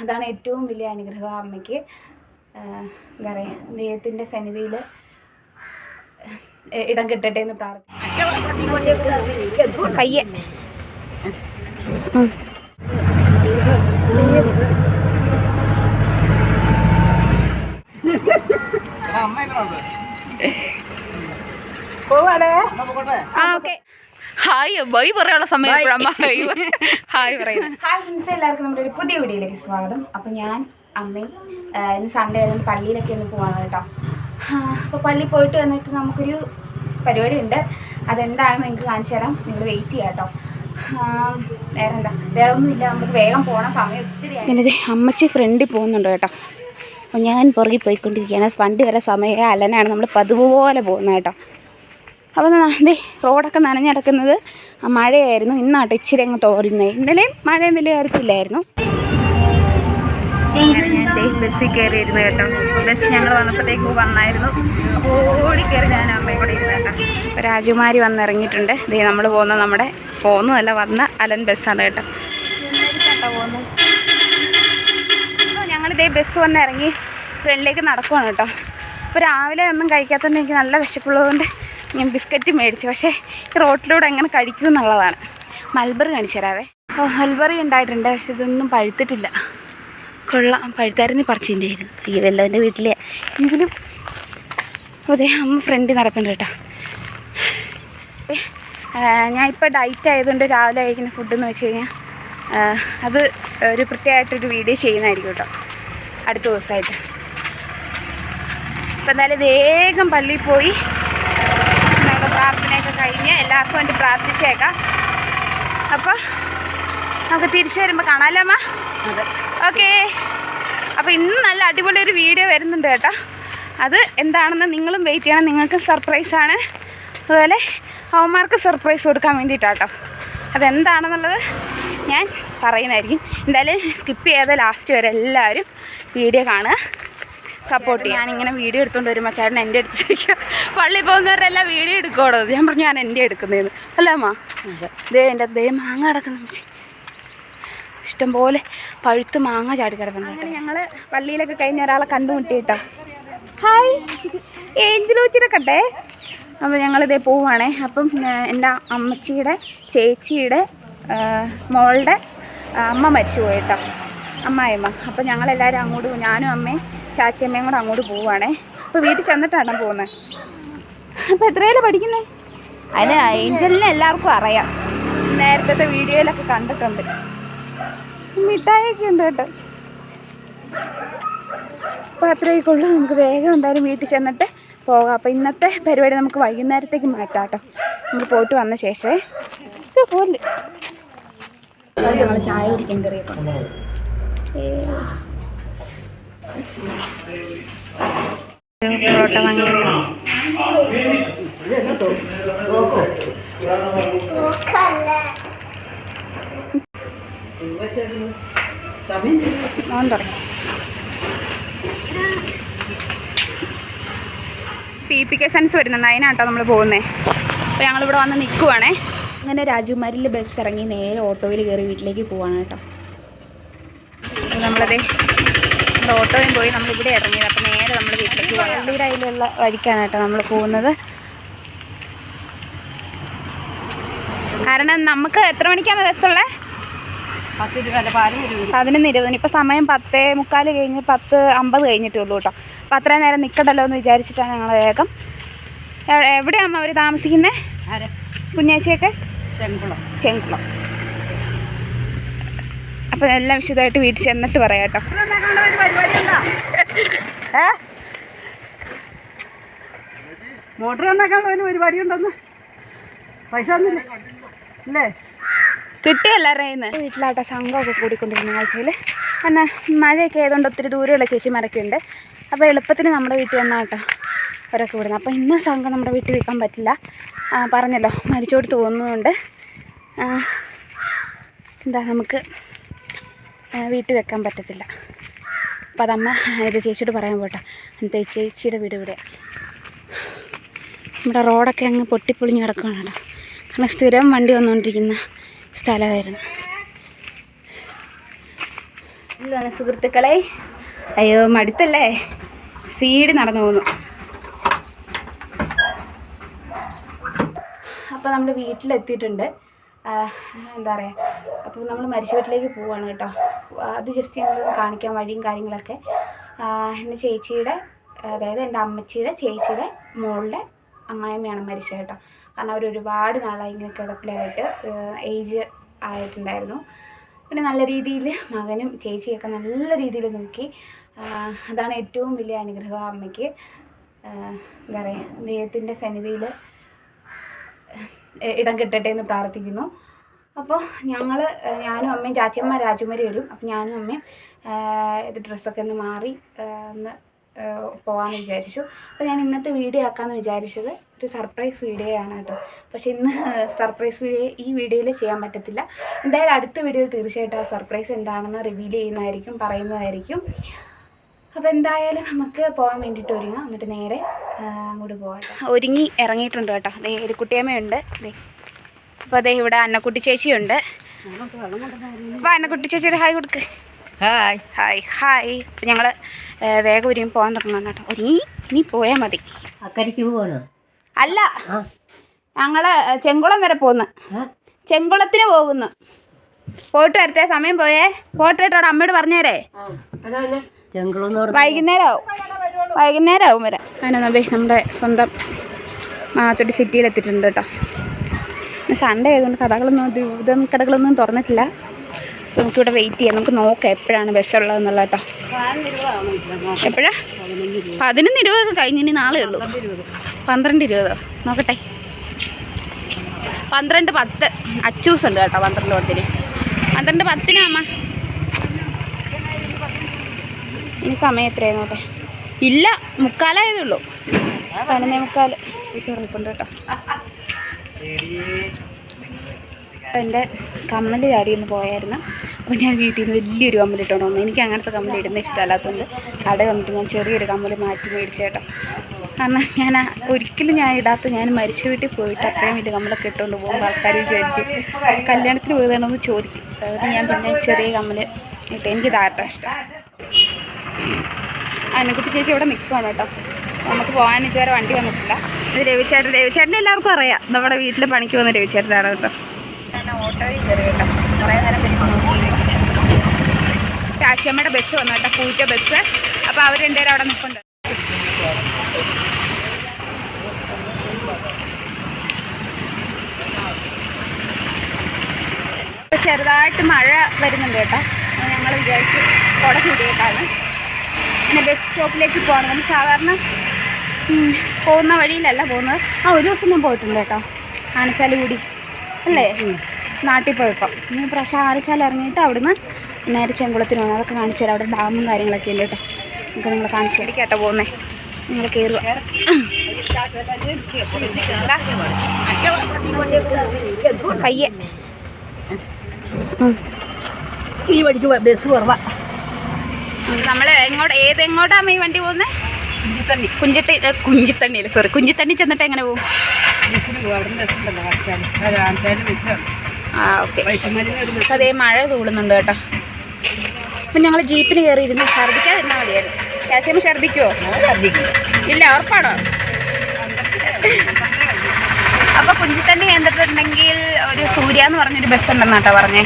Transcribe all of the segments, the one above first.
അതാണ് ഏറ്റവും വലിയ അനുഗ്രഹം അമ്മയ്ക്ക്. എന്താ പറയുക ദൈവത്തിന്റെ സന്നിധിയിൽ ഇടം കിട്ടട്ടെ എന്ന് പ്രാർത്ഥിക്കും കയ്യെ. ഉം. ആ ഓക്കെ. ഹായ് ബൈ പറയാനുള്ള സമയം അമ്മ ഹായ് ഹായ് പറയുന്നത് ഹായ് ഫ്രണ്ട്സ് എല്ലാവർക്കും നമ്മുടെ ഒരു പുതിയ വീഡിയോയിലേക്ക് സ്വാഗതം. അപ്പോൾ ഞാൻ അമ്മയും ഇന്ന് സൺഡേ ആയിരുന്നു പള്ളിയിലൊക്കെ ഒന്ന് പോവാണ് കേട്ടോ. അപ്പോൾ പള്ളി പോയിട്ട് വന്നിട്ട് നമുക്കൊരു പരിപാടി ഉണ്ട് അതെന്താണെന്ന് നിങ്ങൾക്ക് കാണിച്ചു തരാം. നിങ്ങൾ വെയിറ്റ് ചെയ്യാം കേട്ടോ. വേറെ എന്താ വേറെ ഒന്നുമില്ല നമുക്ക് വേഗം പോകണം സമയം ഒത്തിരി പിന്നെ അമ്മച്ചി ഫ്രണ്ടിൽ പോകുന്നുണ്ട് കേട്ടോ. അപ്പോൾ ഞാൻ പുറകിൽ പോയിക്കൊണ്ടിരിക്കുകയാണ്. വണ്ടി വരെ സമയം അലനാണ്. നമ്മൾ പതുപോലെ പോകുന്നത് കേട്ടോ. അപ്പോൾ ദേ റോഡൊക്കെ നനഞ്ഞടക്കുന്നത് മഴയായിരുന്നു. ഇന്നാട്ട് ഇച്ചിരി അങ്ങ് തോരുന്നത് ഇന്നലെയും മഴയും വലിയ കാര്യത്തില്ലായിരുന്നു. ബസ്സിൽ കയറിയിരുന്നു കേട്ടോ. ബസ് ഞങ്ങൾ വന്നപ്പോഴത്തേക്ക് വന്നായിരുന്നു. ഓടി കയറി ഞാൻ അമ്മയും കൂടെ ഇരുന്ന് കേട്ടോ. രാജകുമാരി വന്നിറങ്ങിയിട്ടുണ്ട്. ദേ നമ്മൾ പോകുന്ന നമ്മുടെ പോകുന്നതല്ല വന്ന അലൻ ബസ്സാണ് കേട്ടോ. പോകുന്നത് ഞങ്ങളിതേ ബസ് വന്ന് ഇറങ്ങി ഫ്രണ്ടിലേക്ക് നടക്കുവാണ് കേട്ടോ. ഇപ്പോൾ രാവിലെ ഒന്നും കഴിക്കാത്തതുകൊണ്ട് എനിക്ക് നല്ല വിശപ്പുള്ളതുകൊണ്ട് ഞാൻ ബിസ്ക്കറ്റ് മേടിച്ചു. പക്ഷേ റോട്ടിലൂടെ എങ്ങനെ കഴിക്കും എന്നുള്ളതാണ്. മൽബറി കാണിച്ചു തരാവേ. ഓ മൽബറി ഉണ്ടായിട്ടുണ്ട് പക്ഷെ ഇതൊന്നും പഴുത്തിട്ടില്ല. കൊള്ളാം. പഴുത്തായിരുന്നു പറിച്ചിട്ടുണ്ടായിരുന്നു ഈ വല്ലവന്റെ വീട്ടിലെ എങ്കിലും അതെ അമ്മ ഫ്രണ്ടിൽ നടപ്പുണ്ട് കേട്ടോ. ഞാൻ ഇപ്പോൾ ഡയറ്റ് ആയതുകൊണ്ട് രാവിലെ കഴിക്കുന്ന ഫുഡ് എന്ന് വെച്ച് കഴിഞ്ഞാൽ അത് ഒരു പ്രത്യേകമായിട്ടൊരു വീഡിയോ ചെയ്യുന്നതായിരിക്കും കേട്ടോ. അടുത്ത ദിവസമായിട്ട്. അപ്പം എന്തായാലും വേഗം പള്ളിയിൽ പോയി പ്രാർത്ഥനയൊക്കെ കഴിഞ്ഞ് എല്ലാവർക്കും വേണ്ടി പ്രാർത്ഥിച്ചേക്കാം. അപ്പോൾ നമുക്ക് തിരിച്ചു വരുമ്പോൾ കാണാമല്ലോ അമ്മ? ഓക്കേ. അപ്പോൾ ഇന്ന് നല്ല അടിപൊളി ഒരു വീഡിയോ വരുന്നുണ്ട് കേട്ടോ. അത് എന്താണെന്ന് നിങ്ങളും വെയിറ്റ് ചെയ്യണം. നിങ്ങൾക്ക് സർപ്രൈസാണ് അതുപോലെ അവന്മാർക്ക് സർപ്രൈസ് കൊടുക്കാൻ വേണ്ടിയിട്ടാട്ടോ അതെന്താണെന്നുള്ളത് ഞാൻ പറയുന്നതായിരിക്കും. എന്തായാലും സ്കിപ്പ് ചെയ്യാതെ ലാസ്റ്റ് വരെ എല്ലാവരും വീഡിയോ കാണുക. സപ്പോർട്ട് ചെയ്യാൻ ഇങ്ങനെ വീഡിയോ എടുത്തുകൊണ്ട് വരുമ്പോൾ ചേട്ടൻ എന്റെ അടുത്ത് ചോദിക്കുക പള്ളി പോകുന്നവരെല്ലാം വീഡിയോ എടുക്കോടോ ഞാൻ പറഞ്ഞു ഞാൻ എന്റെ എടുക്കുന്നതെന്ന് അല്ല അമ്മ. ദേ എന്റെ ദേ മാങ്ങ കിടക്കുന്ന അമ്മച്ചി. ഇഷ്ടംപോലെ പഴുത്ത് മാങ്ങ ചാടി കിടക്കണം അങ്ങനെ ഞങ്ങൾ പള്ളിയിലൊക്കെ കഴിഞ്ഞ ഒരാളെ കണ്ടുമുട്ടി കേട്ടോ ഹായ്. ഏഞ്ചലോച്ചിനെ കണ്ടേ? അപ്പോൾ ഞങ്ങളിതേ പോവുകയാണേ അപ്പം എന്റെ അമ്മച്ചിയുടെ ചേച്ചിയുടെ മോളുടെ അമ്മ മരിച്ചു പോയിട്ടോ അമ്മായിമ്മ അപ്പം ഞങ്ങളെല്ലാവരും അങ്ങോട്ട് പോകും ഞാനും അമ്മയും ചാച്ചിയമ്മയും കൂടെ അങ്ങോട്ട് പോവുകയാണേ അപ്പോൾ വീട്ടിൽ ചെന്നിട്ടാണ് പോകുന്നത് അപ്പോൾ എത്രയല്ലേ പഠിക്കുന്നത് അതിന് ഏഞ്ചലിനെ എല്ലാവർക്കും അറിയാം. നേരത്തെ വീഡിയോയിലൊക്കെ കണ്ടിട്ടുണ്ട്. മിഠായിയൊക്കെ ഉണ്ട് കേട്ടോ. അപ്പോൾ അത്രയൊക്കെ ഉള്ളൂ. നമുക്ക് വേഗം എന്തായാലും വീട്ടിൽ ചെന്നിട്ട് പോകാം. അപ്പോൾ ഇന്നത്തെ പരിപാടി നമുക്ക് വൈകുന്നേരത്തേക്ക് മാറ്റാം കേട്ടോ. നമുക്ക് പോയിട്ട് വന്ന ശേഷമേ. ഇത് പോലെ ഞങ്ങൾ ചായ കുടിക്കാൻ കയറിയപ്പോൾ പൊറോട്ട വാങ്ങി തുടങ്ങി പി പി കെ സെൻസ് വരുന്നുണ്ട്. അതിനാട്ടോ നമ്മൾ പോകുന്നത് അപ്പോൾ ഞങ്ങളിവിടെ വന്ന് നിൽക്കുവാണേ അങ്ങനെ രാജകുമാരിയിൽ ബസ് ഇറങ്ങി നേരെ ഓട്ടോയിൽ കയറി വീട്ടിലേക്ക് പോവാണ് കേട്ടോ. നമ്മളതേ നമ്മുടെ ഓട്ടോയും പോയി നമ്മൾ ഇവിടെ ഇറങ്ങിയത്. അപ്പോൾ നേരെ നമ്മൾ വീട്ടിലേക്ക് പള്ളിയുടെ അതിലുള്ള വഴിക്കാണ് കേട്ടോ നമ്മൾ പോകുന്നത്. കാരണം നമുക്ക് എത്ര മണിക്കാണ് ബസ്സുള്ളത് പതിനൊന്ന് ഇരുപതിന് ഇപ്പം സമയം പത്തേ മുക്കാൽ കഴിഞ്ഞ് പത്ത് അമ്പത് കഴിഞ്ഞിട്ടേ ഉള്ളൂ കേട്ടോ. അപ്പം അത്രയും നേരം നിൽക്കണ്ടല്ലോ എന്ന് വിചാരിച്ചിട്ടാണ് ഞങ്ങൾ വേഗം. എവിടെയാണ് എവിടെയാമ്മ അവർ താമസിക്കുന്നത് ആരെ? കുഞ്ഞാച്ചിയൊക്കെ? ചെങ്കുളം. ചെങ്കുളം. അപ്പം എല്ലാം വിശദമായിട്ട് വീട്ടിൽ ചെന്നിട്ട് പറയാം കേട്ടോ മോട്ടർ നന്നാക്കാനുള്ള ഒരു പരിപാടി ഉണ്ടെന്ന്. പൈസ ഒന്നുമില്ല ഇല്ലേ? വീട്ടിലാട്ടോ സംഘമൊക്കെ കൂടിക്കൊണ്ടിരുന്ന ആഴ്ചയിൽ എന്നാൽ മഴയൊക്കെ ആയതുകൊണ്ട് ഒത്തിരി ദൂരെയുള്ള ചേച്ചിമാരൊക്കെ ഉണ്ട്. അപ്പോൾ എളുപ്പത്തിന് നമ്മുടെ വീട്ടിൽ വന്നാട്ടോ കേട്ടോ അവരൊക്കെ വിടുന്നത് അപ്പോൾ ഇന്ന് സംഘം നമ്മുടെ വീട്ടിൽ വെക്കാൻ പറ്റില്ല. പറഞ്ഞല്ലോ മരിച്ചോട് തോന്നുന്നുണ്ട്. എന്താ നമുക്ക് വീട്ടിൽ വെക്കാൻ പറ്റത്തില്ല. അപ്പം അതമ്മ ഇത് ചേച്ചിയോട് പറയാൻ പോട്ടെ. എന്നിട്ട് ചേച്ചിയുടെ വീട് ഇവിടെ? നമ്മുടെ റോഡൊക്കെ അങ്ങ് പൊട്ടിപ്പൊളിഞ്ഞ് കിടക്കുകയാണ് കേട്ടോ കാരണം സ്ഥിരം വണ്ടി വന്നുകൊണ്ടിരിക്കുന്ന സ്ഥലമായിരുന്നു. ഇതാണ് സുഹൃത്തുക്കളെ അയ്യോ മടുത്തല്ലേ? സ്പീഡ് നടന്നു പോകുന്നു അപ്പോൾ നമ്മുടെ വീട്ടിലെത്തിയിട്ടുണ്ട്. എന്താ പറയുക അപ്പോൾ നമ്മൾ മരിച്ച വീട്ടിലേക്ക് പോവുകയാണ് കേട്ടോ. അത് ജസ്റ്റ് ഞങ്ങൾ കാണിക്കാൻ വഴിയും കാര്യങ്ങളൊക്കെ. എന്റെ ചേച്ചിയുടെ അതായത് എന്റെ അമ്മച്ചിയുടെ ചേച്ചിയുടെ മോളുടെ അമ്മായിമ്മയാണ് മരിച്ചത് കേട്ടോ. കാരണം അവർ ഒരുപാട് നാളായി ഇങ്ങനെ കിടപ്പിലായിട്ട് ഏജ് ആയിട്ടുണ്ടായിരുന്നു. പിന്നെ നല്ല രീതിയിൽ മകനും ചേച്ചിയൊക്കെ നല്ല രീതിയിൽ നോക്കി. അതാണ് ഏറ്റവും വലിയ അനുഗ്രഹം അമ്മയ്ക്ക്. എന്താ പറയുക ദൈവത്തിന്റെ സന്നിധിയിൽ ഇടം കിട്ടട്ടെ എന്ന് പ്രാർത്ഥിക്കുന്നു. അപ്പോൾ ഞങ്ങൾ ഞാനും അമ്മയും ചാച്ചിയമ്മ രാജുമരി വരും. അപ്പോൾ ഞാനും അമ്മയും ഇത് ഡ്രസ്സൊക്കെ ഒന്ന് മാറി ഒന്ന് പോകാമെന്ന് വിചാരിച്ചു. അപ്പോൾ ഞാൻ ഇന്നത്തെ വീഡിയോ ആക്കാമെന്ന് വിചാരിച്ചത് ഒരു സർപ്രൈസ് വീഡിയോ ആണ് കേട്ടോ. പക്ഷേ ഇന്ന് സർപ്രൈസ് വീഡിയോ ഈ വീഡിയോയിൽ ചെയ്യാൻ പറ്റത്തില്ല. എന്തായാലും അടുത്ത വീഡിയോയിൽ തീർച്ചയായിട്ടും ആ സർപ്രൈസ് എന്താണെന്ന് റിവീൽ ചെയ്യുന്നതായിരിക്കും പറയുന്നതായിരിക്കും. അപ്പോൾ എന്തായാലും നമുക്ക് പോകാൻ വേണ്ടിയിട്ട് ഒരുങ്ങാം. എന്നിട്ട് നേരെ അങ്ങോട്ട് പോകട്ടെ. ഒരുങ്ങി ഇറങ്ങിയിട്ടുണ്ട് കേട്ടോ. ദേ ഒരു കുട്ടിയമ്മയുണ്ട്. ദേ അപ്പോൾ അതേ ഇവിടെ അന്നക്കുട്ടി ചേച്ചിയുണ്ട്. അപ്പോൾ അന്നക്കുട്ടി ചേച്ചിയുടെ ഹായ് കൊടുക്ക്. ഹായ്. Hi hi. അപ്പം ഞങ്ങൾ വേഗം ഒരുങ്ങി പോകാൻ തുടങ്ങണം കേട്ടോ. ഒരുങ്ങി ഇനി പോയാൽ മതി. അക്കരയ്ക്ക് പോകണോ അല്ല ഞങ്ങൾ ചെങ്കുളം വരെ പോകുന്നു? ചെങ്കുളത്തിന് പോകുന്നു. പോയിട്ട് വരട്ടെ സമയം പോയേ. പോയിട്ട് കേട്ടോ അവിടെ അമ്മയോട് പറഞ്ഞേരേ. ചെങ്കുളെന്ന് പറഞ്ഞ വൈകുന്നേരം ആവും വൈകുന്നേരം ആവും വരാം അങ്ങനെ നമ്പി നമ്മുടെ സ്വന്തം മാത്തോട്ട് സിറ്റിയിൽ എത്തിയിട്ടുണ്ട് കേട്ടോ. ഇന്ന് സൺഡേ ആയതുകൊണ്ട് കടകളൊന്നും ദുരിതം കടകളൊന്നും തുറന്നിട്ടില്ല. അപ്പോൾ നമുക്കിവിടെ വെയിറ്റ് ചെയ്യാം. നമുക്ക് നോക്കാം എപ്പോഴാണ് ബസ് ഉള്ളതെന്നുള്ള കേട്ടോ. എപ്പോഴാ? പതിനൊന്ന് ഇരുപതൊക്കെ കഴിഞ്ഞ് ഇനി നാളെ ഉള്ളൂ. പന്ത്രണ്ട് ഇരുപതോ. നോക്കട്ടെ. പന്ത്രണ്ട് പത്ത്. അച്ചൂസ് ഉണ്ട് കേട്ടോ പന്ത്രണ്ട് പത്തിന്. പന്ത്രണ്ട് പത്തിനാ അമ്മ. ഇനി സമയം എത്രയായി നോട്ടെ ഇല്ല മുക്കാലായതേ ഉള്ളൂ പതിനൊന്നേ മുക്കാൽ. ചെറുപ്പുണ്ട് കേട്ടോ. എന്റെ കമ്മൽ ചാടി ഒന്ന് പോയായിരുന്നു. അപ്പോൾ ഞാൻ വീട്ടിൽ നിന്ന് വലിയൊരു കമ്മൽ ഇട്ടോണ്ട് വന്നു. എനിക്ക് അങ്ങനത്തെ കമ്മൽ ഇടുന്ന ഇഷ്ടമല്ലാത്തതുകൊണ്ട് കട വന്നിട്ട് ഞാൻ ചെറിയൊരു കമ്മൽ മാറ്റി മേടിച്ചേട്ടോ കാരണം ഞാൻ ഒരിക്കലും ഞാൻ ഇടാത്ത ഞാൻ മരിച്ച വീട്ടിൽ പോയിട്ട് അത്രയും വലിയ കമ്മലൊക്കെ ഇട്ടുകൊണ്ട് പോകുമ്പോൾ ആൾക്കാർ വിചാരിക്കും കല്യാണത്തിന് പോയതാണെന്ന് ചോദിക്കും. അതുകൊണ്ട് ഞാൻ പിന്നെ ചെറിയ കമ്മൽ ഇട്ട് എനിക്ക് ധാരാളം ഇഷ്ടം. അന്നക്കുട്ടി ചേച്ചി ഇവിടെ നിൽക്കുവാണ് കേട്ടോ. നമുക്ക് പോകാൻ ഇതുവരെ വണ്ടി വന്നിട്ടില്ല. ഇത് രവിചേട്ടൻ രവിചേട്ടനെ എല്ലാവർക്കും അറിയാം. നമ്മുടെ വീട്ടിൽ പണിക്ക് വന്ന രവിചേട്ടനാണ് കേട്ടോ. ഞാൻ ഓട്ടോയിൽ കയറി കേട്ടോ. കുറേ നേരം ബസ് നോക്കി ടാക്സിയമ്മയുടെ ബസ് വന്നു കേട്ടോ പൂറ്റ ബസ്. അപ്പോൾ അവർ രണ്ടുപേരും അവിടെ നിൽക്കുന്നുണ്ട് ചെറുതായിട്ട് മഴ വരുന്നുണ്ട് കേട്ടോ. ഞങ്ങൾ വിചാരിച്ച് കുട ചൂടിയിട്ടാണ് പിന്നെ ബസ് സ്റ്റോപ്പിലേക്ക് പോകണം. നമ്മൾ സാധാരണ പോകുന്ന വഴിയിലല്ല പോകുന്നത്. ആ ഒരു ദിവസം ഞാൻ പോയിട്ടുണ്ട് കേട്ടോ. ആനച്ചാൽ കൂടി അല്ലേ നാട്ടിൽ പോയപ്പോൾ ഇനി പ്രാവശ്യം ആനച്ചാൽ ഇറങ്ങിയിട്ട് അവിടുന്ന് നേരെ ചെങ്കുളത്തിന് പോകുന്നത് അതൊക്കെ കാണിച്ചു തരാം. അവിടെ ഡാമും കാര്യങ്ങളൊക്കെ ഉണ്ട് കേട്ടോ. നമുക്ക് നിങ്ങളെ കാണിച്ചു തരാം. കേട്ടോ പോകുന്നേ നിങ്ങൾ കയറുക കയ്യെ. ഈ വഴിക്ക് ബസ് കുറവാ. നമ്മൾ എങ്ങോട്ട് ഏത് എങ്ങോട്ടാണ് ഈ വണ്ടി പോകുന്നത് കുഞ്ചിത്തണ്ണി. കുഞ്ചിട്ടി കുഞ്ചിത്തണ്ണി അല്ലേ സോറി കുഞ്ചിത്തണ്ണി ചെന്നിട്ട് എങ്ങനെ പോകും? ആ ഓക്കെ. അതേ മഴ തൂളുന്നുണ്ട് കേട്ടോ. അപ്പം ഞങ്ങൾ ജീപ്പിന് കയറി ഇരുന്ന് ഛർദ്ദിക്കാതിരുന്നാൽ മതിയായിരുന്നു ചാച്ചമ്മ ഛർദ്ദിക്കുമോ ഇല്ല ഉറപ്പാണോ? അപ്പോൾ കുഞ്ചിത്തണ്ണി എന്നിട്ടുണ്ടെങ്കിൽ ഒരു സൂര്യ എന്ന് പറഞ്ഞൊരു ബസ് ഉണ്ടെന്നാട്ടോ പറഞ്ഞേ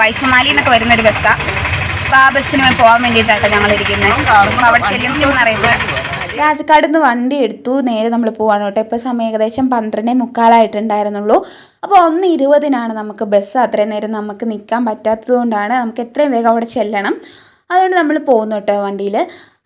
വൈസമാലി എന്നൊക്കെ വരുന്നൊരു ബസ്സാണ് ബസ്സിന് പോകാൻ വേണ്ടിയിട്ടാണ് അപ്പോൾ അവിടെ അറിയില്ല രാജക്കാട് നിന്ന് വണ്ടി എടുത്തു. നേരെ നമ്മൾ പോവാണ് കേട്ടോ. ഇപ്പോൾ സമയം ഏകദേശം പന്ത്രണ്ടേ മുക്കാലായിട്ടുണ്ടായിരുന്നുള്ളൂ. അപ്പോൾ ഒന്ന് ഇരുപതിനാണ് നമുക്ക് ബസ് അത്രയും നേരം നമുക്ക് നിൽക്കാൻ പറ്റാത്തത് കൊണ്ടാണ് നമുക്ക് എത്രയും വേഗം അവിടെ ചെല്ലണം. അതുകൊണ്ട് നമ്മൾ പോകുന്നു കേട്ടോ വണ്ടിയിൽ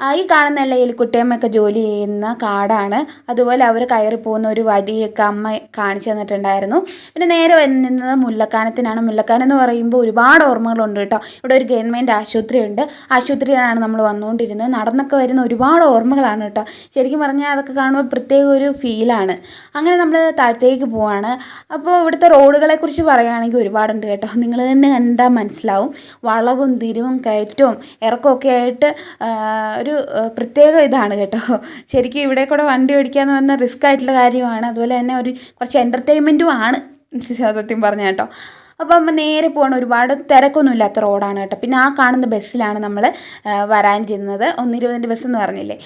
ഈ കാണുന്ന എല്ലാ എലിക്കുട്ടിയമ്മയൊക്കെ ജോലി ചെയ്യുന്ന കാടാണ്. അതുപോലെ അവർ കയറി പോകുന്ന ഒരു വഴിയൊക്കെ അമ്മ കാണിച്ചു തന്നിട്ടുണ്ടായിരുന്നു. പിന്നെ നേരെ വരുന്നത് മുല്ലക്കാനത്തിനാണ്. മുല്ലക്കാനം എന്ന് പറയുമ്പോൾ ഒരുപാട് ഓർമ്മകളുണ്ട് കേട്ടോ. ഇവിടെ ഒരു ഗവൺമെന്റ് ആശുപത്രിയുണ്ട്. ആശുപത്രിയിലാണ് നമ്മൾ വന്നുകൊണ്ടിരുന്നത്. നടന്നൊക്കെ വരുന്ന ഒരുപാട് ഓർമ്മകളാണ് കേട്ടോ. ശരിക്കും പറഞ്ഞാൽ അതൊക്കെ കാണുമ്പോൾ പ്രത്യേക ഒരു ഫീലാണ്. അങ്ങനെ നമ്മൾ താഴത്തേക്ക് പോവാണ്. അപ്പോൾ ഇവിടുത്തെ റോഡുകളെക്കുറിച്ച് പറയുകയാണെങ്കിൽ ഒരുപാടുണ്ട് കേട്ടോ. നിങ്ങൾ തന്നെ കണ്ടാൽ മനസ്സിലാവും. വളവും തിരിവും കയറ്റവും ഇറക്കമൊക്കെ ആയിട്ട് ആ, ഒരു പ്രത്യേക ഇതാണ് കേട്ടോ. ശരിക്കും ഇവിടെ കൂടെ വണ്ടി ഓടിക്കാന്ന് പറഞ്ഞാൽ റിസ്ക് ആയിട്ടുള്ള കാര്യമാണ്. അതുപോലെ തന്നെ ഒരു കുറച്ച് എന്റർടൈൻമെന്റും ആണ്. സത്യം പറഞ്ഞ കേട്ടോ. അപ്പോൾ നമ്മൾ നേരെ പോകണം ഒരുപാട് തിരക്കൊന്നും ഇല്ലാത്ത റോഡാണ് കേട്ടോ. പിന്നെ ആ കാണുന്ന ബസ്സിലാണ് നമ്മൾ വരാനിരുന്നത് ഒന്നിരുപതിന്റെ ബസ് എന്ന് പറഞ്ഞില്ലേ.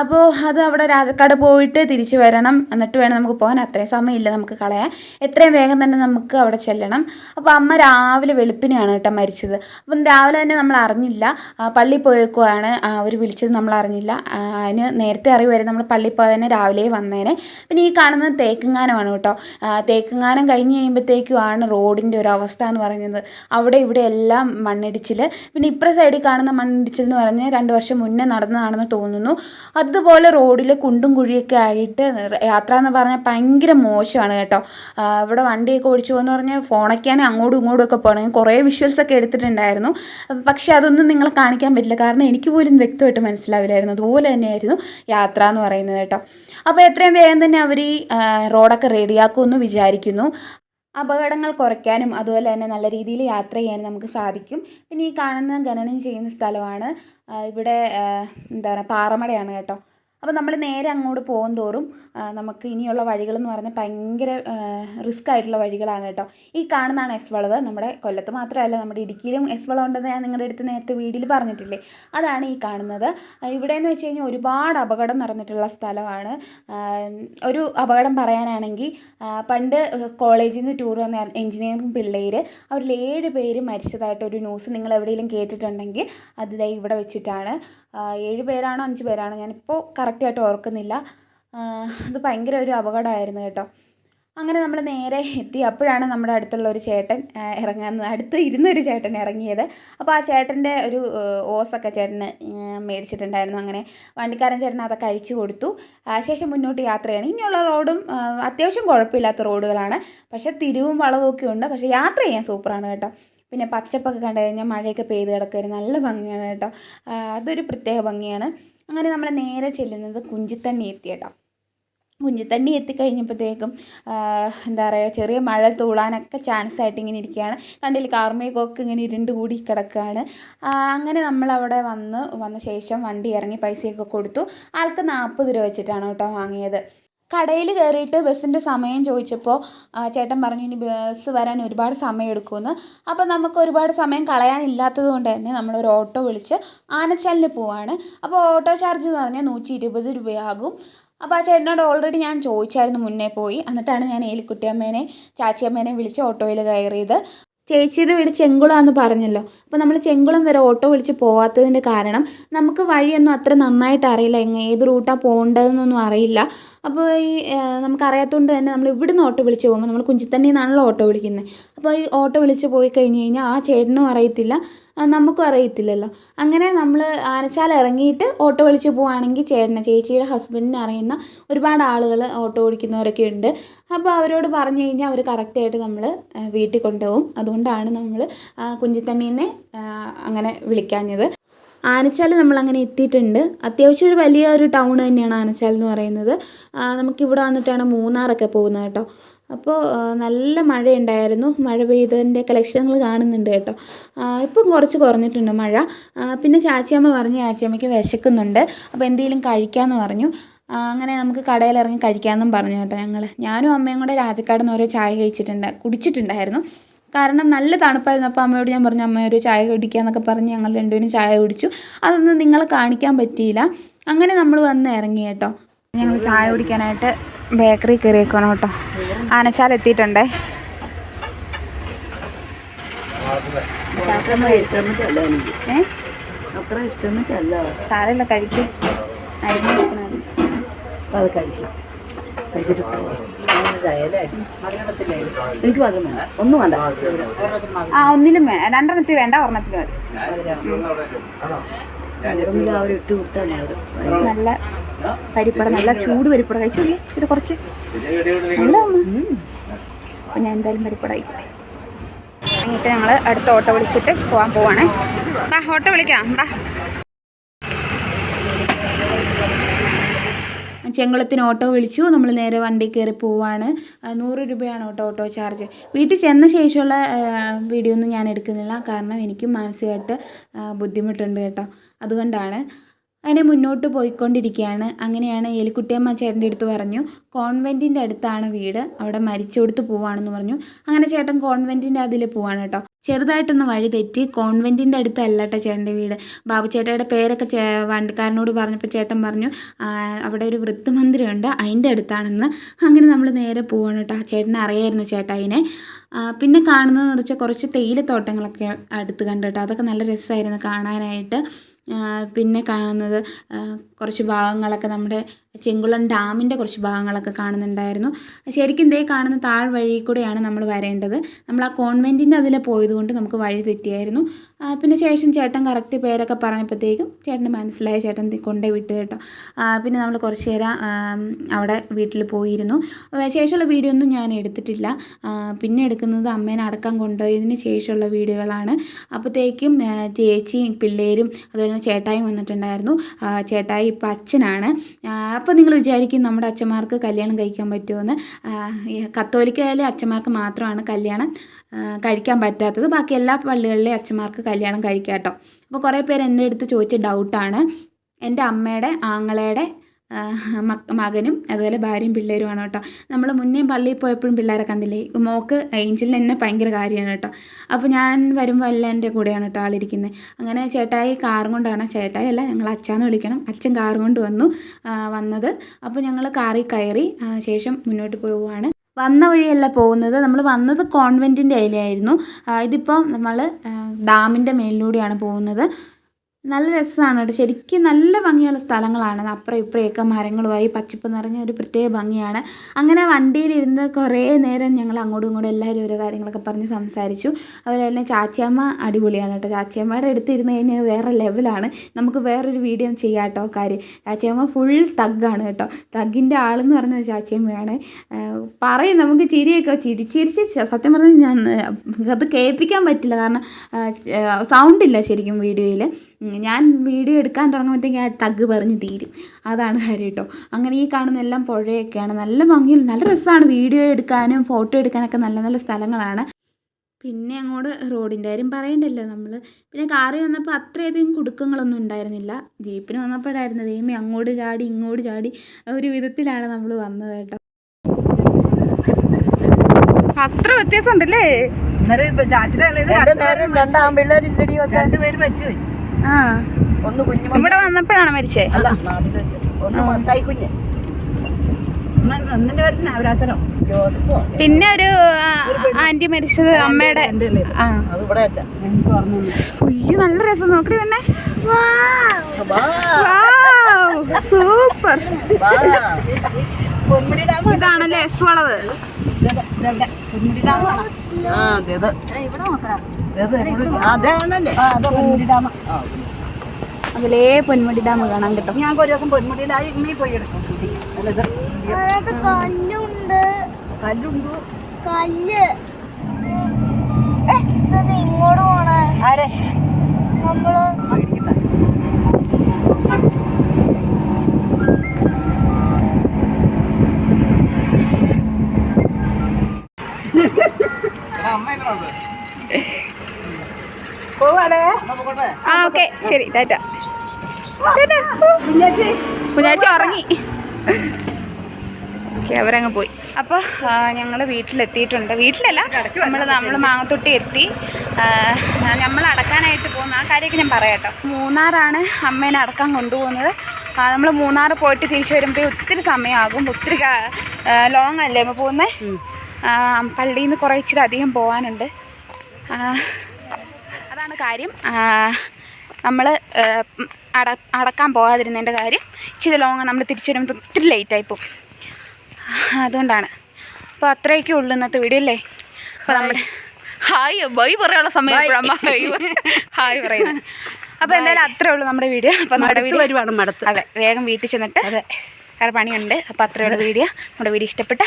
അപ്പോൾ അത് അവിടെ രാജക്കാട് പോയിട്ട് തിരിച്ചു വരണം. എന്നിട്ട് വേണം നമുക്ക് പോകാൻ. അത്രയും സമയമില്ല നമുക്ക് കളയാൻ. എത്രയും വേഗം തന്നെ നമുക്ക് അവിടെ ചെല്ലണം. അപ്പോൾ അമ്മ രാവിലെ വെളുപ്പിനെയാണ് കേട്ടോ മരിച്ചത്. അപ്പം രാവിലെ തന്നെ നമ്മൾ അറിഞ്ഞില്ല. പള്ളി പോയേക്കുവാണ്. അവർ വിളിച്ചത് നമ്മൾ അറിഞ്ഞില്ല. അതിന് നേരത്തെ അറിയുമായിരുന്നു. നമ്മൾ പള്ളി പോയാൽ തന്നെ രാവിലെ വന്നേനെ. പിന്നെ ഈ കാണുന്നത് തേക്കുങ്ങാനമാണ് കേട്ടോ. തേക്കങ്ങാനം തേക്കുങ്ങാനം കഴിഞ്ഞ് കഴിയുമ്പോഴത്തേക്കുമാണ് റോഡിന്റെ ഒരു അവസ്ഥ എന്ന് പറയുന്നത്. അവിടെ ഇവിടെ എല്ലാം മണ്ണിടിച്ചിൽ. പിന്നെ ഇപ്പുറ സൈഡിൽ കാണുന്ന മണ്ണിടിച്ചിൽ എന്ന് പറഞ്ഞ് രണ്ട് വർഷം മുന്നേ നടന്നതാണെന്ന് തോന്നുന്നു. അതുപോലെ റോഡിൽ കുണ്ടും കുഴിയൊക്കെ ആയിട്ട് യാത്ര എന്ന് പറഞ്ഞാൽ ഭയങ്കര മോശമാണ് കേട്ടോ. ഇവിടെ വണ്ടിയൊക്കെ ഓടിച്ചു പോകുന്ന പറഞ്ഞാൽ ഫോണൊക്കെയാണ് അങ്ങോട്ടും ഇങ്ങോട്ടും ഒക്കെ പോകണം കുറേ വിഷ്വൽസ് ഒക്കെ എടുത്തിട്ടുണ്ടായിരുന്നു. പക്ഷേ അതൊന്നും നിങ്ങളെ കാണിക്കാൻ പറ്റില്ല. കാരണം എനിക്ക് പോലും വ്യക്തമായിട്ട് മനസ്സിലാവില്ലായിരുന്നു. അതുപോലെ തന്നെയായിരുന്നു യാത്ര എന്ന് പറയുന്നത് കേട്ടോ. അപ്പോൾ എത്രയും വേഗം തന്നെ അവർ ഈ റോഡൊക്കെ റെഡിയാക്കുമെന്ന് വിചാരിക്കുന്നു. അപകടങ്ങൾ കുറയ്ക്കാനും അതുപോലെ തന്നെ നല്ല രീതിയിൽ യാത്ര ചെയ്യാനും നമുക്ക് സാധിക്കും. പിന്നെ ഈ കാണുന്ന ഖനനം ചെയ്യുന്ന സ്ഥലമാണ് ഇവിടെ എന്താ പറയുക പാറമടയാണ് കേട്ടോ. അപ്പോൾ നമ്മൾ നേരെ അങ്ങോട്ട് പോകും തോറും നമുക്ക് ഇനിയുള്ള വഴികളെന്ന് പറഞ്ഞാൽ ഭയങ്കര റിസ്ക് ആയിട്ടുള്ള വഴികളാണ് കേട്ടോ. ഈ കാണുന്നതാണ് എസ് വളവ്. നമ്മുടെ കൊല്ലത്ത് മാത്രമല്ല നമ്മുടെ ഇടുക്കിയിലും എസ് വളവ് ഉണ്ടെന്ന് ഞാൻ നിങ്ങളുടെ അടുത്ത് നേരത്തെ വീഡിയോയിൽ പറഞ്ഞിട്ടില്ലേ? അതാണ് ഈ കാണുന്നത്. ഇവിടെ ഇവിടെയെന്ന് വെച്ച് കഴിഞ്ഞാൽ ഒരുപാട് അപകടം നടന്നിട്ടുള്ള സ്ഥലമാണ്. ഒരു അപകടം പറയാനാണെങ്കിൽ പണ്ട് കോളേജിൽ നിന്ന് ടൂർ വന്ന എഞ്ചിനീയറിംഗ് പിള്ളേർ അവരിൽ ഏഴ് പേര് മരിച്ചതായിട്ട് ഒരു ന്യൂസ് നിങ്ങൾ എവിടെയെങ്കിലും കേട്ടിട്ടുണ്ടെങ്കിൽ അത് ഇവിടെ വെച്ചിട്ടാണ്. ഏഴ് പേരാണോ അഞ്ച് പേരാണോ? ഞാനിപ്പോൾ കറക്റ്റായിട്ട് ഓർക്കുന്നില്ല. അത് ഭയങ്കര ഒരു അപകടമായിരുന്നു കേട്ടോ. അങ്ങനെ നമ്മൾ നേരെ എത്തി. അപ്പോഴാണ് നമ്മുടെ അടുത്തുള്ള ഒരു ചേട്ടൻ ഇറങ്ങാൻ അടുത്ത് ഇരുന്നൊരു ചേട്ടൻ ഇറങ്ങിയത്. അപ്പോൾ ആ ചേട്ടന്റെ ഒരു ഓസൊക്കെ ചേട്ടന് മേടിച്ചിട്ടുണ്ടായിരുന്നു. അങ്ങനെ വണ്ടിക്കാരൻ ചേട്ടൻ അതൊക്കെ അഴിച്ചു കൊടുത്തു. ശേഷം മുന്നോട്ട് യാത്രയാണ്. ഇനിയുള്ള റോഡും അത്യാവശ്യം കുഴപ്പമില്ലാത്ത റോഡുകളാണ്. പക്ഷേ തിരിവും വളവും ഒക്കെ ഉണ്ട്. പക്ഷേ യാത്ര ചെയ്യാൻ സൂപ്പറാണ് കേട്ടോ. പിന്നെ പച്ചപ്പൊക്കെ കണ്ടു കഴിഞ്ഞാൽ മഴയൊക്കെ പെയ്ത് കിടക്കുമായിരുന്നു നല്ല ഭംഗിയാണ് കേട്ടോ. അതൊരു പ്രത്യേക ഭംഗിയാണ്. അങ്ങനെ നമ്മൾ നേരെ ചെല്ലുന്നത് കുഞ്ചിത്തണ്ണി എത്തി കേട്ടോ കുഞ്ചിത്തണ്ണി എത്തിക്കഴിഞ്ഞപ്പോഴത്തേക്കും എന്താ പറയുക ചെറിയ മഴ തൂളാനൊക്കെ ചാൻസ് ആയിട്ട് ഇങ്ങനെ ഇരിക്കുകയാണ്. കണ്ടില്ല കാർമേഘമൊക്കെ ഇങ്ങനെ ഇരുണ്ട് കൂടി കിടക്കുകയാണ്. അങ്ങനെ നമ്മൾ അവിടെ വന്ന് വന്ന ശേഷം വണ്ടി ഇറങ്ങി പൈസയൊക്കെ കൊടുത്തു. ആൾക്ക് നാൽപ്പത് രൂപ വെച്ചിട്ടാണ് കേട്ടോ വാങ്ങിയത്. കടയിൽ കയറിയിട്ട് ബസ്സിന്റെ സമയം ചോദിച്ചപ്പോൾ ചേട്ടൻ പറഞ്ഞു ഇനി ബസ് വരാൻ ഒരുപാട് സമയം എടുക്കുമെന്ന് അപ്പോൾ നമുക്ക് ഒരുപാട് സമയം കളയാനില്ലാത്തത് കൊണ്ട് തന്നെ നമ്മളൊരു ഓട്ടോ വിളിച്ച് ആനച്ചാലിന് പോവാണ്. അപ്പോൾ ഓട്ടോ ചാർജ് എന്ന് പറഞ്ഞാൽ നൂറ്റി ഇരുപത് രൂപയാകും. അപ്പോൾ ആ ചേട്ടനോട് ഓൾറെഡി ഞാൻ ചോദിച്ചായിരുന്നു മുന്നേ പോയി. എന്നിട്ടാണ് ഞാൻ ഏലിക്കുട്ടിയമ്മേനെ ചാച്ചിയമ്മേനെ വിളിച്ച് ഓട്ടോയിൽ കയറിയത്. ചേച്ചിയുടെ വീട് ചെങ്കുളമാണെന്ന് പറഞ്ഞല്ലോ. അപ്പോൾ നമ്മൾ ചെങ്കുളം വരെ ഓട്ടോ വിളിച്ച് പോകാത്തതിന്റെ കാരണം നമുക്ക് വഴിയൊന്നും അത്ര നന്നായിട്ട് അറിയില്ല. എങ്ങനെ ഏത് റൂട്ടാണ് പോകേണ്ടതെന്നൊന്നും അറിയില്ല. അപ്പോൾ ഈ നമുക്കറിയാത്തതുകൊണ്ട് തന്നെ നമ്മൾ ഇവിടുന്ന് ഓട്ടോ വിളിച്ച് പോകുമ്പോൾ നമ്മൾ കുഞ്ചിത്തണ്ണിയിൽ നിന്നാണല്ലോ ഓട്ടോ വിളിക്കുന്നത് അപ്പോൾ ഈ ഓട്ടോ വിളിച്ച് പോയി കഴിഞ്ഞ് കഴിഞ്ഞാൽ ആ ചേട്ടനും അറിയത്തില്ല. നമുക്കും അറിയത്തില്ലല്ലോ. അങ്ങനെ നമ്മൾ ആനച്ചാൽ ഇറങ്ങിയിട്ട് ഓട്ടോ വിളിച്ച് പോവുകയാണെങ്കിൽ ചേട്ടനെ ചേച്ചിയുടെ ഹസ്ബൻഡിനെ അറിയുന്ന ഒരുപാട് ആളുകൾ ഓട്ടോ ഓടിക്കുന്നവരൊക്കെ ഉണ്ട്. അപ്പോൾ അവരോട് പറഞ്ഞു കഴിഞ്ഞാൽ അവർ കറക്റ്റായിട്ട് നമ്മൾ വീട്ടിൽ കൊണ്ടുപോകും. അതുകൊണ്ടാണ് നമ്മൾ കുഞ്ചിത്തണ്ണീനെ അങ്ങനെ വിളിക്കാഞ്ഞത്. ആനച്ചാൽ നമ്മൾ അങ്ങനെ എത്തിയിട്ടുണ്ട്. അത്യാവശ്യം ഒരു വലിയ ഒരു ടൗൺ തന്നെയാണ് ആനച്ചാൽ എന്ന് പറയുന്നത്. നമുക്കിവിടെ വന്നിട്ടാണ് മൂന്നാറൊക്കെ പോകുന്നത് കേട്ടോ. അപ്പോൾ നല്ല മഴയുണ്ടായിരുന്നു. മഴ പെയ്തതിന്റെ കളക്ഷനുകൾ കാണുന്നുണ്ട് കേട്ടോ. ഇപ്പം കുറച്ച് കുറഞ്ഞിട്ടുണ്ട് മഴ. പിന്നെ ചാച്ചിയമ്മ പറഞ്ഞു ചാച്ചിയമ്മയ്ക്ക് വിശക്കുന്നുണ്ട്. അപ്പോൾ എന്തെങ്കിലും കഴിക്കാമെന്ന് പറഞ്ഞു. അങ്ങനെ നമുക്ക് കടയിൽ ഇറങ്ങി കഴിക്കാമെന്നും പറഞ്ഞു കേട്ടോ ഞങ്ങൾ ഞാനും അമ്മയും കൂടെ രാജക്കാട് നിന്ന് ഓരോ ചായ കഴിച്ചിട്ടുണ്ട് കുടിച്ചിട്ടുണ്ടായിരുന്നു. കാരണം നല്ല തണുപ്പായിരുന്നു. അപ്പോൾ അമ്മയോട് ഞാൻ പറഞ്ഞു അമ്മ ഒരു ചായ കുടിക്കാന്നൊക്കെ പറഞ്ഞ് ഞങ്ങൾ രണ്ടുപേരും ചായ കുടിച്ചു. അതൊന്നും നിങ്ങളെ കാണിക്കാൻ പറ്റിയില്ല. അങ്ങനെ നമ്മൾ വന്ന് ഇറങ്ങി കേട്ടോ. ഞങ്ങൾ ചായ കുടിക്കാനായിട്ട് ബേക്കറി കയറിയേക്കണം കേട്ടോ. ആനച്ചാൽ എത്തിയിട്ടുണ്ടേ. സാരമില്ല കഴിക്കും. അരിഞ്ഞ് വെക്കണത് അത് കഴിക്കും. എനിക്ക് മധുരം വേണ്ട ഒന്നും വേണ്ട ആ ഒന്നിനും വേണ്ട രണ്ടെണ്ണത്തിൽ വേണ്ട ഒരെണ്ണത്തിന് മതി. നല്ല പരിപ്പട നല്ല ചൂട് പരിപ്പട കഴിച്ചോളൂ ഇച്ചിരി കുറച്ച്. നല്ല അപ്പം ഞാൻ എന്തായാലും പരിപ്പട കഴിക്കട്ടെ. എന്നിട്ട് ഞങ്ങൾ അടുത്ത ഓട്ടോ വിളിച്ചിട്ട് പോകാൻ പോവാണേ. ബാ ഓട്ടോ വിളിക്കാം. ബാ ചെങ്കുളത്തിന് ഓട്ടോ വിളിച്ചു. നമ്മൾ നേരെ വണ്ടി കയറി പോവാണ്. നൂറ് രൂപയാണ് ഓട്ടോ ഓട്ടോ ചാർജ്. വീട്ടിൽ ചെന്ന ശേഷമുള്ള വീഡിയോ ഒന്നും ഞാൻ എടുക്കുന്നില്ല. കാരണം എനിക്കും മാനസികമായിട്ട് ബുദ്ധിമുട്ടുണ്ട് കേട്ടോ. അതുകൊണ്ടാണ്. അങ്ങനെ മുന്നോട്ട് പോയിക്കൊണ്ടിരിക്കുകയാണ്. അങ്ങനെയാണ് എലിക്കുട്ടിയമ്മ ചേട്ടന്റെ അടുത്ത് പറഞ്ഞു കോൺവെന്റിന്റെ അടുത്താണ് വീട്. അവിടെ മരിച്ചെടുത്ത് പോവാണെന്ന് പറഞ്ഞു. അങ്ങനെ ചേട്ടൻ കോൺവെന്റിന്റെ അതിൽ പോവാണ് കേട്ടോ. ചെറുതായിട്ടൊന്ന് വഴി തെറ്റി കോൺവെന്റിന്റെ അടുത്തല്ല കേട്ടോ ചേട്ടന്റെ വീട്. ബാബു ചേട്ടയുടെ പേരൊക്കെ ചേ വണ്ടിക്കാരനോട് പറഞ്ഞപ്പോൾ ചേട്ടൻ പറഞ്ഞു അവിടെ ഒരു വൃത്തമന്ദിരമുണ്ട് അതിന്റെ അടുത്താണെന്ന്. അങ്ങനെ നമ്മൾ നേരെ പോവാണ് കേട്ടോ. ചേട്ടനെ അറിയായിരുന്നു ചേട്ടാ അതിനെ. പിന്നെ കാണുന്നതെന്ന് വെച്ചാൽ കുറച്ച് തേയിലത്തോട്ടങ്ങളൊക്കെ അടുത്ത് കണ്ടു കേട്ടോ. അതൊക്കെ നല്ല രസമായിരുന്നു കാണാനായിട്ട്. പിന്നെ കാണുന്നത് കുറച്ച് ഭാഗങ്ങളൊക്കെ നമ്മുടെ ചെങ്കുളം ഡാമിന്റെ കുറച്ച് ഭാഗങ്ങളൊക്കെ കാണുന്നുണ്ടായിരുന്നു. ശരിക്കും ദേ കാണുന്ന താഴ് വഴി കൂടെയാണ് നമ്മൾ വരേണ്ടത്. നമ്മൾ ആ കോൺവെന്റിന്റെ അതിലെ പോയതുകൊണ്ട് നമുക്ക് വഴി തെറ്റിയായിരുന്നു. പിന്നെ ശേഷം ചേട്ടൻ കറക്റ്റ് പേരൊക്കെ പറഞ്ഞപ്പോഴത്തേക്കും ചേട്ടന് മനസ്സിലായ. ചേട്ടൻ കൊണ്ടേ വിട്ടു കേട്ടോ. പിന്നെ നമ്മൾ കുറച്ച് നേരം അവിടെ വീട്ടിൽ പോയിരുന്നു. ശേഷമുള്ള വീഡിയോ ഒന്നും ഞാൻ എടുത്തിട്ടില്ല. പിന്നെ എടുക്കുന്നത് അമ്മേനെ അടക്കം കൊണ്ടുപോയതിന് ശേഷമുള്ള വീഡിയോകളാണ്. അപ്പോഴത്തേക്കും ചേച്ചിയും പിള്ളേരും അതുപോലെ തന്നെ ചേട്ടായും വന്നിട്ടുണ്ടായിരുന്നു. ചേട്ടായി ഇപ്പം അച്ഛനാണ്. അപ്പോൾ നിങ്ങൾ വിചാരിക്കും നമ്മുടെ അച്ഛന്മാർക്ക് കല്യാണം കഴിക്കാൻ പറ്റുമെന്ന് കത്തോലിക്കയിലെ അച്ഛന്മാർക്ക് മാത്രമാണ് കല്യാണം കഴിക്കാൻ പറ്റാത്തത്. ബാക്കി എല്ലാ പള്ളികളിലെയും അച്ഛന്മാർക്ക് കല്യാണം കഴിക്കാം കേട്ടോ അപ്പോൾ കുറേ പേര് എന്റെ അടുത്ത് ചോദിച്ച ഡൗട്ടാണ് എന്റെ അമ്മയുടെ ആങ്ങളയുടെ മകനും അതുപോലെ ഭാര്യയും പിള്ളേരുമാണ് കേട്ടോ. നമ്മൾ മുന്നേ പള്ളിയിൽ പോയപ്പോഴും പിള്ളേരെ കണ്ടില്ലേ? മോക്ക് ഏഞ്ചലിന് എന്നെ ഭയങ്കര കാര്യമാണ് കേട്ടോ. അപ്പോൾ ഞാൻ വരുമ്പോൾ എല്ലാം എന്റെ കൂടെയാണ് കേട്ടോ ആളിരിക്കുന്നത് അങ്ങനെ ചേട്ടായി കാറും കൊണ്ടാണ്. ചേട്ടായി അല്ല ഞങ്ങൾ അച്ഛാന്ന് വിളിക്കണം. അച്ഛൻ കാറും കൊണ്ട് വന്നു വന്നത്. അപ്പോൾ ഞങ്ങൾ കാറിൽ കയറി ശേഷം മുന്നോട്ട് പോവുകയാണ് വന്ന വഴിയല്ല പോകുന്നത്. നമ്മൾ വന്നത് കോൺവെന്റിന്റെ അതിലായിരുന്നു ഇതിപ്പോൾ നമ്മൾ ഡാമിന്റെ മേലിലൂടെയാണ് പോകുന്നത്. നല്ല രസമാണ് കേട്ടോ. ശരിക്കും നല്ല ഭംഗിയുള്ള സ്ഥലങ്ങളാണ്. അപ്പുറം ഇപ്പുറയൊക്കെ മരങ്ങളുമായി പച്ചപ്പ് നിറഞ്ഞ ഒരു പ്രത്യേക ഭംഗിയാണ്. അങ്ങനെ വണ്ടിയിലിരുന്ന് കുറേ നേരം ഞങ്ങൾ അങ്ങോട്ടും ഇങ്ങോട്ടും എല്ലാവരും ഓരോ കാര്യങ്ങളൊക്കെ പറഞ്ഞ് സംസാരിച്ചു. അതുപോലെ തന്നെ ചാച്ചിയമ്മ അടിപൊളിയാണ് കേട്ടോ. ചാച്ചിയമ്മയുടെ അടുത്ത് ഇരുന്ന് കഴിഞ്ഞാൽ വേറെ ലെവലാണ് നമുക്ക് വേറൊരു വീഡിയോ ചെയ്യാം കേട്ടോ കാര്യം. ചാച്ചിയമ്മ ഫുൾ തഗ്ഗാണ് കേട്ടോ. തഗ്ഗിന്റെ ആളെന്ന് പറഞ്ഞത് ചാച്ചിയമ്മയാണ്. പറയും നമുക്ക് ചിരിയൊക്കെ ചിരി ചിരിച്ച് സത്യം പറഞ്ഞാൽ ഞാൻ അത് കേൾപ്പിക്കാൻ പറ്റില്ല. കാരണം സൗണ്ടില്ല ശരിക്കും വീഡിയോയിൽ ഞാൻ വീഡിയോ എടുക്കാൻ തുടങ്ങുമ്പോഴത്തേക്ക് ഞാൻ തഗ് പറഞ്ഞ് തീരും. അതാണ് കാര്യം കേട്ടോ. അങ്ങനെ ഈ കാണുന്ന എല്ലാം പുഴയൊക്കെയാണ്. നല്ല ഭംഗിയിൽ നല്ല രസമാണ് വീഡിയോ എടുക്കാനും ഫോട്ടോ എടുക്കാനൊക്കെ നല്ല നല്ല സ്ഥലങ്ങളാണ്. പിന്നെ അങ്ങോട്ട് റോഡിന്റെ കാര്യം പറയണ്ടല്ലോ നമ്മൾ പിന്നെ കാറിൽ വന്നപ്പോൾ അത്രയധികം കുടുക്കങ്ങളൊന്നും ഉണ്ടായിരുന്നില്ല. ജീപ്പിന് വന്നപ്പോഴായിരുന്നു ദൈവമേ അങ്ങോട്ട് ചാടി ഇങ്ങോട്ട് ചാടി. ഒരു വിധത്തിലാണ് നമ്മൾ വന്നത് കേട്ടോ. അത്ര വ്യത്യാസം ഉണ്ടല്ലേ രണ്ടുപേര് വെച്ചു ഒന്ന് കുഞ്ഞു ഇവിടെ വന്നപ്പോഴാണ് മരിച്ചേ. അല്ല ഒന്ന് കുഞ്ഞ്. പിന്നെ ഒരു ആന്റി മരിച്ചത് അമ്മയുടെ അയ്യോ നല്ല രസം. നോക്കി വേണേ സൂപ്പർ. ഇതാണല്ലേ എസ് വളവ്. ഇവിടെ ഡാം പൊന്മുടി ഡാം. അതിലേ പൊന്മുടി ഡാം കാണാൻ കിട്ടും. ഞാൻ ഒരു ദിവസം പൊന്മുടിയിലായി ഇമ്മി പോയി എടുക്കും. കല്ലുണ്ട്. കല്ലുണ്ടോ? കല്ല്. ഇങ്ങോട്ട് പോണേ. ആരെ നമ്മൾ പോവാടേ നമുക്കോട്ടെ ആ ഓക്കെ ശരി ടാറ്റ. കുഞ്ഞാച്ചി. ഉറങ്ങി. ഓക്കെ അവരങ്ങ് പോയി. അപ്പോൾ ഞങ്ങൾ വീട്ടിലെത്തിയിട്ടുണ്ട്. വീട്ടിലല്ല നമ്മൾ നമ്മൾ മാങ്ങത്തൊട്ടി എത്തി. നമ്മൾ അടക്കാനായിട്ട് പോകുന്ന ആ കാര്യമൊക്കെ ഞാൻ പറയാം കേട്ടോ മൂന്നാറാണ് അമ്മേനെ അടക്കാൻ കൊണ്ടുപോകുന്നത്. നമ്മൾ മൂന്നാർ പോയിട്ട് തിരിച്ചു വരുമ്പോൾ ഒത്തിരി സമയമാകും. ഒത്തിരി ലോങ് അല്ലേ നമ്മൾ പോകുന്നത് പള്ളിയിൽ നിന്ന് കുറേ ഇച്ചിരി അധികം പോകാനുണ്ട് അതാണ് കാര്യം. നമ്മൾ അട അടക്കാൻ പോകാതിരുന്നതിന്റെ കാര്യം ഇച്ചിരി ലോങ്ങ് നമ്മൾ തിരിച്ചു വരുമ്പോൾ ഒത്തിരി ലേറ്റായി പോകും. അതുകൊണ്ടാണ്. അപ്പോൾ അത്രയൊക്കെ ഉള്ളൂ ഇന്നത്തെ വീഡിയോ അല്ലേ? അപ്പോൾ നമ്മുടെ ഹായ് ബൈ പറയാനുള്ള സമയം ഹായ് പറയുന്നത് അപ്പോൾ എന്തായാലും അത്രേ ഉള്ളൂ നമ്മുടെ വീഡിയോ അപ്പോൾ നമ്മുടെ വീട്ടിൽ വരുവാണ് മടത്ത്. അതെ വേഗം വീട്ടിൽ ചെന്നിട്ട് അതെ. വേറെ പണിയുണ്ട്. അപ്പോൾ അത്രേ ഉള്ള വീഡിയോ നമ്മുടെ വീഡിയോ ഇഷ്ടപ്പെട്ട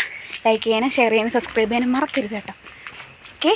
ലൈക്ക് ചെയ്യാനും ഷെയർ ചെയ്യാനും സബ്സ്ക്രൈബ് ചെയ്യാനും മറക്കരുത് കേട്ടോ. ഓക്കെ